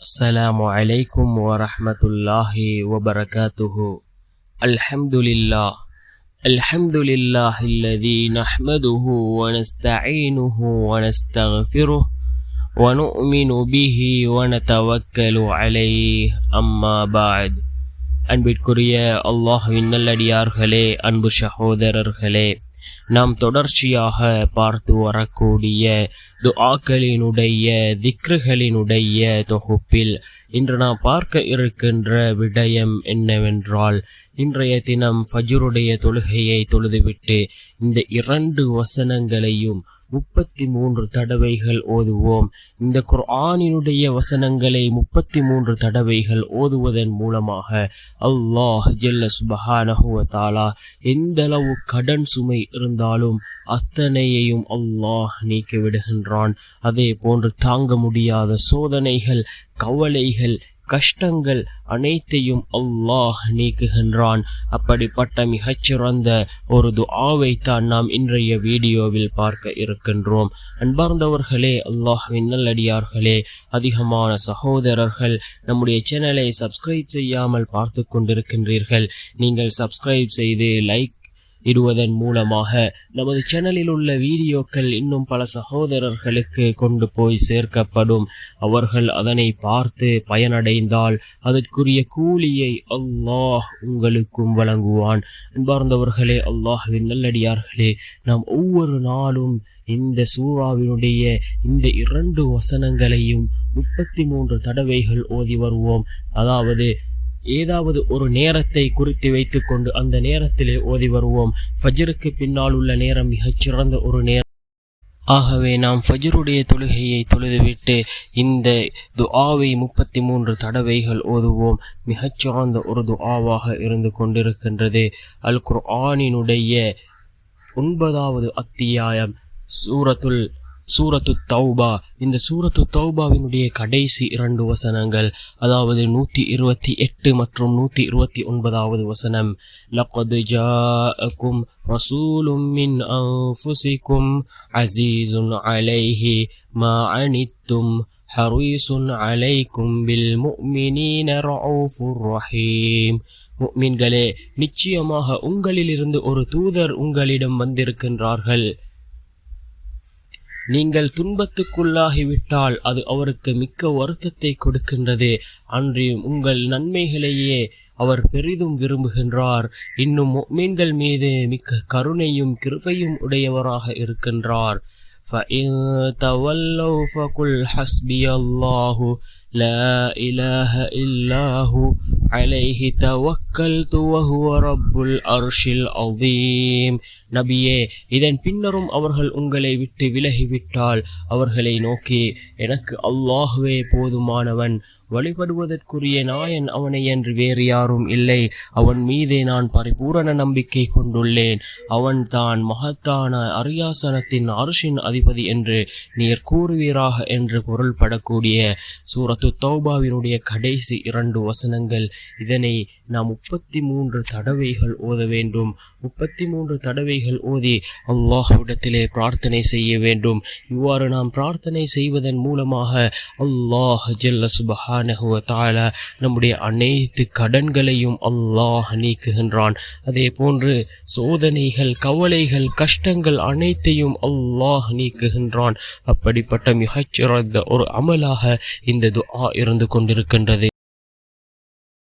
السلام عليكم ورحمة الله وبركاته. الحمد لله. الحمد لله الذي نحمده ونستعينه ونستغفره ونؤمن به ونتوكل عليه. أما بعد அன்பிற்குரிய அல்லாஹ் இன்னல்லடியார்களே அன்பு சகோதரர்களே நாம் தொடர்ச்சியாக பார்த்து வரக்கூடிய துஆக்களினுடைய திக்ருகளினுடைய தொகுப்பில் இன்று நாம் பார்க்க இருக்கின்ற விடயம் என்னவென்றால் இன்றைய தினம் ஃபஜ்ருடைய தொழுகையை தொழுதுவிட்டு இந்த இரண்டு வசனங்களையும் முப்பத்தி மூன்று தடவைகள் ஓதுவோம். இந்த குர்ஆனினுடைய வசனங்களை முப்பத்தி மூன்று தடவைகள் ஓதுவதன் மூலமாக அல்லாஹ் ஜெல்ல சுபஹானஹுவ தாலா கடன் சுமை இருந்தாலும் அத்தனையையும் அல்லாஹ் நீக்கி விடுகின்றான் அதே போன்று தாங்க முடியாத சோதனைகள் கவலைகள் கஷ்டங்கள் அனைத்தையும் அல்லாஹ் நீக்குகின்றான். அப்படிப்பட்ட மிகச்சிறந்த ஒரு துஆவை தான் நாம் இன்றைய வீடியோவில் பார்க்க இருக்கின்றோம். அன்பார்ந்தவர்களே அல்லாஹின் நல்லடியார்களே அதிகமான சகோதரர்கள் நம்முடைய சேனலை சப்ஸ்கிரைப் செய்யாமல் பார்த்து கொண்டிருக்கின்றீர்கள். நீங்கள் சப்ஸ்கிரைப் செய்து லைக் இடுவதன் மூலமாக நமது சேனலில் உள்ள வீடியோக்கள் இன்னும் பல சகோதரர்களுக்கு கொண்டு போய் சேர்க்கப்படும். அவர்கள் அதனை பார்த்து பயனடைந்தால் அதற்குரிய கூலியை அல்லாஹ் உங்களுக்கும் வழங்குவான். அன்பார்ந்தவர்களே அல்லாஹ்வின் நல்லடியார்களே நாம் ஒவ்வொரு நாளும் இந்த சூறாவினுடைய இந்த இரண்டு வசனங்களையும் முப்பத்தி மூன்று தடவைகள் ஓதி வருவோம். அதாவது ஏதாவது ஒரு நேரத்தை குறித்து வைத்துக்கொண்டு அந்த நேரத்திலே ஓதி வருவோம். ஃபஜ்ருக்கு பின்னால் உள்ள நேரம் மிகச்சிறந்த ஒரு நேரம். ஆகவே நாம் ஃபஜ்ருடைய தொழுகையை தொழுதுவிட்டு இந்த துஆவை முப்பத்தி மூன்று தடவைகள் ஓதுவோம். மிகச்சிறந்த ஒரு துஆவாக இருந்து கொண்டிருக்கின்றது. அல் குர்ஆனினுடைய ஒன்பதாவது அத்தியாயம் சூரத்துல் சூரத்து தௌபா. இந்த சூரத்து தௌபாவினுடைய கடைசி இரண்டு வசனங்கள் அதாவது நூற்றி இருபத்தி எட்டு மற்றும் நூற்றி இருபத்தி ஒன்பதாவது வசனம். லக்கது ஜாக்கும் ரசூலும் மின் அஃபுசிக்கும் அசீசுன் அலைஹி மா அனித்தும் ஹரீசுன் அலைக்கும் பில் முக்மினீன ரவுஃபுர் ரஹீம். முக்மீன்களே நிச்சயமாக உங்களிலிருந்து ஒரு தூதர் உங்களிடம் வந்திருக்கின்றார்கள். நீங்கள் துன்பத்துக்குள்ளாகிவிட்டால் அது அவருக்கு மிக்க வருத்தத்தை கொடுக்கின்றது அன்று உங்கள் நன்மைகளையே அவர் பெரிதும் விரும்புகின்றார் இன்னும் மீன்கள் மீது மிக்க கருணையும் கிருபையும் உடையவராக இருக்கின்றார் فَإِن تَوَلَّوْا فَقُلْ حَسْبِيَ اللَّهُ لَا إِلَهَ إِلَّا هُوَ عليه توكلت وهو رب العرش العظيم நபியே இதன் பின்னரும் அவர்கள் உங்களை விட்டு விலகிவிட்டால் அவர்களை நோக்கி எனக்கு அல்லாஹுவே போதுமானவன். வழிபடுவதற்குரிய நாயன் அவனை என்று வேறு யாரும் இல்லை. அவன் மீதே நான் பரிபூரண நம்பிக்கை கொண்டுள்ளேன். அவன் தான் மகத்தான அரியாசனத்தின் அரிசின் அதிபதி என்று நீர் கூறுவீராக என்று பொருள்படக்கூடிய சூரத்து தௌபாவினுடைய கடைசி இரண்டு வசனங்கள். இதனை நாம் முப்பத்தி மூன்று தடவைகள் ஓத வேண்டும். முப்பத்தி மூன்று தடவை தடவைகள் ஓதி அல்லாஹுடத்திலே பிரார்த்தனை செய்ய வேண்டும். இவ்வாறு நாம் பிரார்த்தனை செய்வதன் மூலமாக அல்லாஹ் ஜல்ல சுபஹானஹுவ தாலா நம்முடைய அனைத்து கடன்களையும் அல்லாஹ் நீக்குகின்றான். அதே போன்று சோதனைகள் கவலைகள் கஷ்டங்கள் அனைத்தையும் அல்லாஹ் நீக்குகின்றான். அப்படிப்பட்ட மிகச்சிறந்த ஒரு அமலாக இந்த துஆ இருந்து கொண்டிருக்கின்றது.